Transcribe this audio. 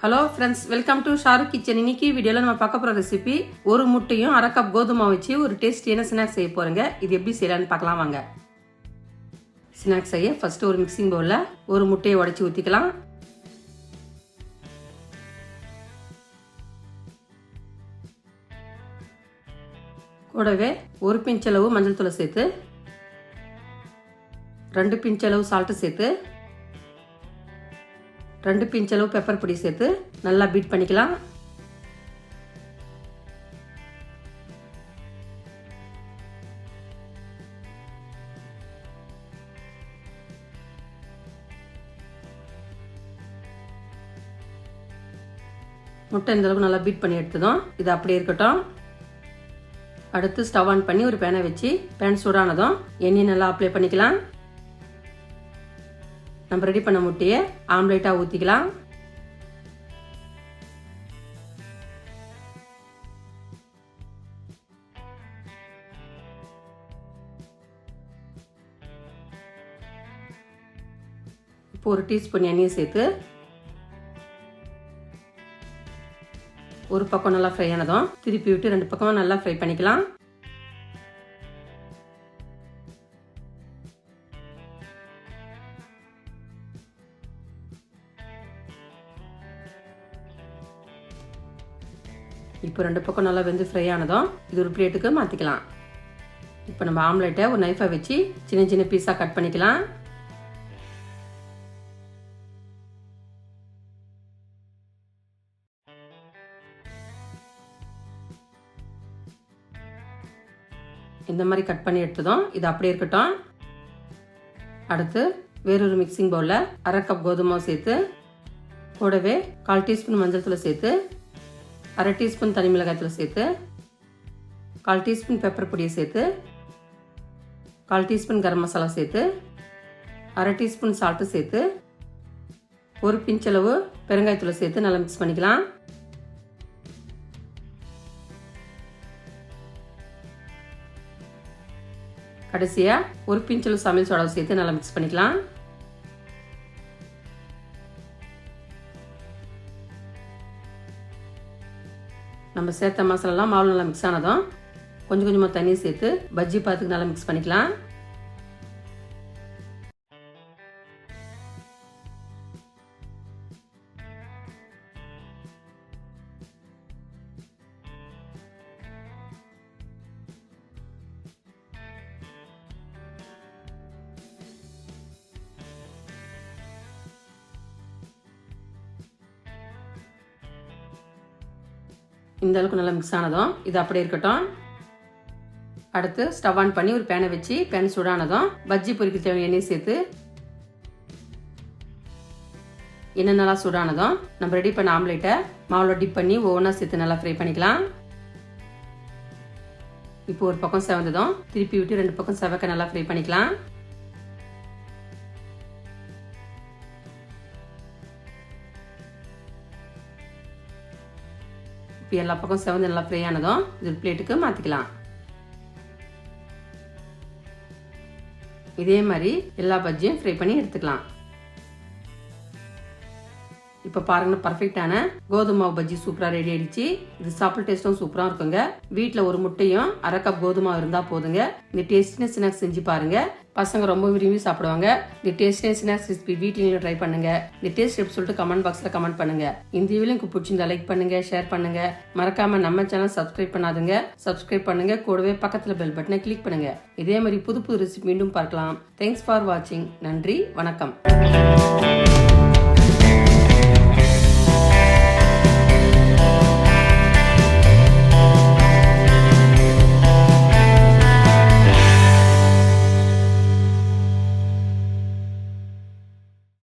Hello friends welcome to Shahrukh kitchen இன்னைக்கு வீடியோவில் நம்ம பார்க்க போகிற ரெசிபி ஒரு முட்டையும் அரை கப் கோதுமை வச்சு ஒரு டேஸ்டியான ஸ்நாக்ஸ் செய்ய போகிறேங்க இது எப்படி செய்யலான்னு பார்க்கலாம் வாங்க. ஸ்நாக்ஸ் செய்ய ஃபஸ்ட்டு ஒரு மிக்சிங் பவுலில் ஒரு முட்டையை உடச்சி ஊற்றிக்கலாம் கூடவே ஒரு பிஞ்சளவு மஞ்சள் தூளை சேர்த்து ரெண்டு பிஞ்சளவு சால்ட்டு சேர்த்து ரெண்டு பிஞ்ச் அளவு பெப்பர் பொடி சேர்த்து நல்லா பீட் பண்ணிக்கலாம். முட்டை இந்த அளவுக்கு நல்லா பீட் பண்ணி எடுத்ததும் இது அப்படியே இருக்கட்டும். அடுத்து ஸ்டவ் ஆன் பண்ணி ஒரு பேனை வச்சு பேன் சூடானதும் எண்ணெய் நல்லா அப்ளை பண்ணிக்கலாம். நம்ம ரெடி பண்ண முட்டையை ஆம்லேட்டாக ஊற்றிக்கலாம் இப்போ ஒரு டீஸ்பூன் எண்ணெயை சேர்த்து ஒரு பக்கம் நல்லா ஃப்ரை ஆனதும் திருப்பி விட்டு ரெண்டு பக்கமும் நல்லா ஃப்ரை பண்ணிக்கலாம். இப்போ ரெண்டு பக்கம் நல்லா வெந்து ஃப்ரை ஆனதும் இது ஒரு பிளேட்டுக்கு மாற்றிக்கலாம் இப்போ நம்ம ஆம்லெட்டை ஒரு நைஃபை வச்சு சின்ன சின்ன பீஸாக கட் பண்ணிக்கலாம். இந்த மாதிரி கட் பண்ணி எடுத்ததும் இது அப்படியே இருக்கட்டும். அடுத்து வேறொரு மிக்சிங் பவுலில் அரை கப் கோதுமை சேர்த்து கூடவே கால் டீஸ்பூன் மஞ்சள் தூளை சேர்த்து அரை டீஸ்பூன் தனி மிளகாய்த்தூள் சேர்த்து கால் டீஸ்பூன் பெப்பர் பொடியை சேர்த்து கால் டீஸ்பூன் கரம் மசாலா சேர்த்து அரை டீஸ்பூன் சால்ட்டு சேர்த்து ஒரு பிஞ்சளவு பெருங்காயத்தூளை சேர்த்து நல்லா மிக்ஸ் பண்ணிக்கலாம். கடைசியாக ஒரு பிஞ்சளவு சமையல் சோடாவை சேர்த்து நல்லா மிக்ஸ் பண்ணிக்கலாம். நம்ம சேர்த்த மசாலாலாம் மாவு நல்லா மிக்ஸ் ஆனதும் கொஞ்சம் கொஞ்சமாக தண்ணி சேர்த்து பஜ்ஜி பாத்துக்கு நல்லா மிக்ஸ் பண்ணிக்கலாம். இந்த அளவுக்கு நல்லா மிக்ஸ் ஆனதும் இது அப்படியே இருக்கட்டும். அடுத்து ஸ்டவ் ஆன் பண்ணி ஒரு பேனை வச்சு பேன் சூடானதும் பஜ்ஜி பொறிக்க தேவையான எண்ணெய் சேர்த்து எண்ணெய் நல்லா சூடானதும் நம்ம ரெடி பண்ண ஆம்லேட்டை மாவில் டிப் பண்ணி ஒவ்வொன்றா சேர்த்து நல்லா ஃப்ரை பண்ணிக்கலாம். இப்போ ஒரு பக்கம் செவந்ததும் திருப்பி விட்டு ரெண்டு பக்கம் செவக்க நல்லா ஃப்ரை பண்ணிக்கலாம். இப்போ எல்லா பக்கம் செவந்து நல்லா ஃப்ரை ஆனதும் இது பிளேட்டுக்கு மாற்றிக்கலாம் இதே மாதிரி எல்லா பஜ்ஜியும் ஃப்ரை பண்ணி எடுத்துக்கலாம். இப்போ பாருங்க பர்ஃபெக்டான கோதுமை மாவு பஜ்ஜி சூப்பராக ரெடி ஆயிடுச்சு. இது சாப்பிட டேஸ்ட்டும் சூப்பராக இருக்குங்க. வீட்டில் ஒரு முட்டையும் அரை கப் கோதுமை இருந்தால் போதுங்க. இந்த டேஸ்டின ஸ்நாக்ஸ் செஞ்சு பாருங்க. பசங்க ரொம்ப விரும்பி சாப்பிடுவாங்க. இந்த டேஸ்டின ஸ்நாக்ஸ் ரெசிபி வீட்டில் ட்ரை பண்ணுங்க. இந்த டேஸ்ட் எப்படி சொல்லிட்டு கமெண்ட் பாக்ஸில் கமெண்ட் பண்ணுங்க. இந்த வீடியோ உங்களுக்கு பிடிச்சிருந்தா லைக் பண்ணுங்க ஷேர் பண்ணுங்க. மறக்காம நம்ம சேனல் சப்ஸ்கிரைப் பண்ணாதுங்க. சப்ஸ்கிரைப் பண்ணுங்க. கூடவே பக்கத்தில் பெல் பட்டனை கிளிக் பண்ணுங்க. இதே மாதிரி புது புது ரெசிபி மீண்டும் பார்க்கலாம். தேங்க்ஸ் ஃபார் வாட்சிங் நன்றி வணக்கம்.